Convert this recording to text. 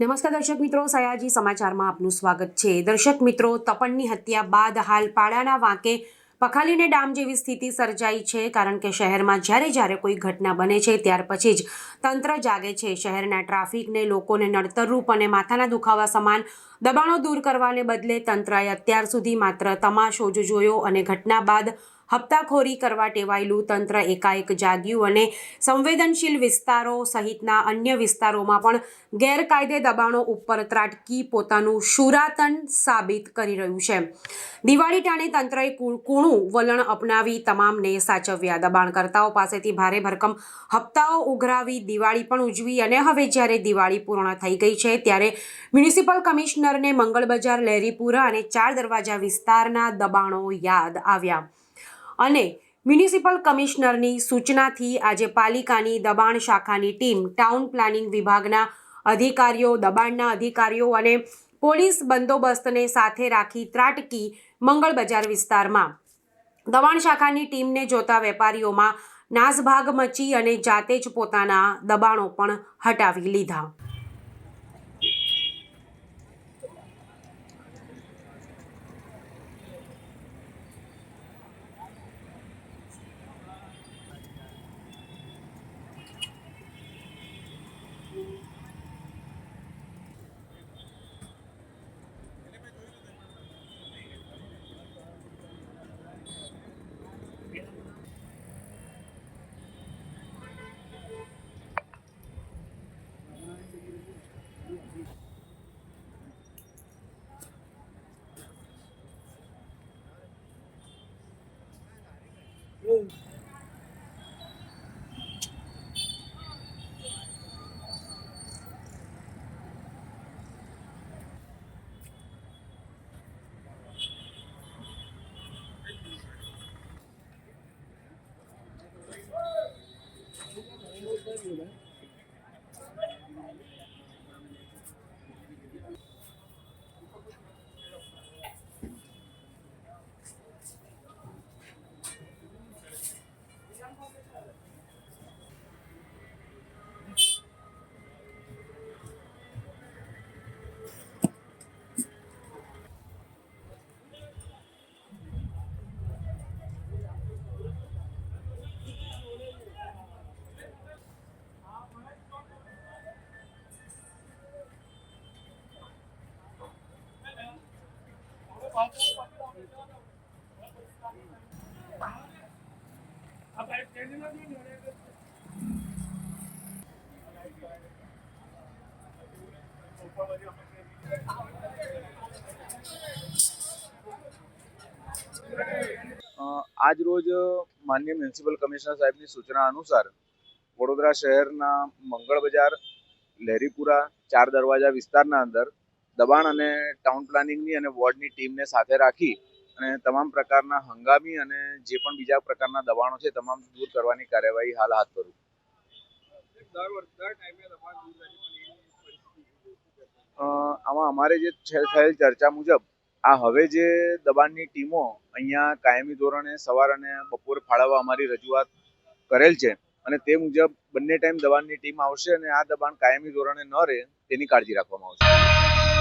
નમસ્કાર દર્શક મિત્રો, સયાજી સમાચારમાં આપનું સ્વાગત છે. દર્શક મિત્રો, તપણની હત્યા બાદ હાલ પાડાના વાંકે પખાલીને ડામ જેવી સ્થિતિ સર્જાઈ છે, કારણ કે શહેરમાં જ્યારે જ્યારે કોઈ ઘટના બને છે, ત્યાર પછી જ તંત્ર જાગે છે. શહેરના ટ્રાફિકને લોકોને નડતરરૂપ અને માથાના દુખાવા સમાન દબાણો દૂર કરવાને બદલે તંત્રએ અત્યાર સુધી માત્ર તમાશો જ જોયો અને ઘટના બાદ હપ્તાખોરી કરવા ટેવાયેલું તંત્ર એકાએક જાગ્યું અને સંવેદનશીલ વિસ્તારો સહિતના અન્ય વિસ્તારોમાં પણ ગેરકાયદે દબાણો ઉપર ત્રાટકી પોતાનું શુરાતન સાબિત કરી રહ્યું છે. દિવાળી ટાણે તંત્રએ કૂણું વલણ અપનાવી તમામને સાચવ્યા. દબાણકર્તાઓ પાસેથી ભારે ભરકમ હપ્તાઓ ઉઘરાવી દિવાળી પણ ઉજવી અને હવે જ્યારે દિવાળી પૂર્ણ થઈ ગઈ છે ત્યારે મ્યુનિસિપલ કમિશનરને મંગળ બજાર લહેરીપુરા અને ચાર દરવાજા વિસ્તારના દબાણો યાદ આવ્યા. અને મ્યુનિસિપલ કમિશનરની સૂચનાથી આજે પાલિકાની દબાણ શાખાની ટીમ ટાઉન પ્લાનિંગ વિભાગના અધિકારીઓ, દબાણના અધિકારીઓ અને પોલીસ બંદોબસ્તને સાથે રાખી ત્રાટકી મંગળ બજાર વિસ્તારમાં. દબાણ શાખાની ટીમને જોતા વેપારીઓમાં નાસભાગ મચી અને જાતે જ પોતાના દબાણો પણ હટાવી લીધા. આજ રોજ માન્ય મ્યુનિસિપલ કમિશનર સાહેબની સૂચના અનુસાર વડોદરા શહેરના મંગળ બજાર લહેરીપુરા ચાર દરવાજા વિસ્તારના અંદર દબાણ અને ટાઉન પ્લાનિંગની અને વોર્ડની ટીમને સાથે રાખી અને તમામ પ્રકારના હંગામી અને જે પણ બીજા પ્રકારના દબાણો છે તમામ દૂર કરવાની કાર્યવાહી હાલ હાથ ધરું. આમાં અમારે જે થયેલ ચર્ચા મુજબ આ હવે જે દબાણની ટીમો અહીંયા કાયમી ધોરણે સવાર અને બપોરે ફાળવવા અમારી રજૂઆત કરેલ છે અને તે મુજબ બંને ટાઈમ દબાણની ટીમ આવશે અને આ દબાણ કાયમી ધોરણે ન રહે તેની કાળજી રાખવામાં આવશે.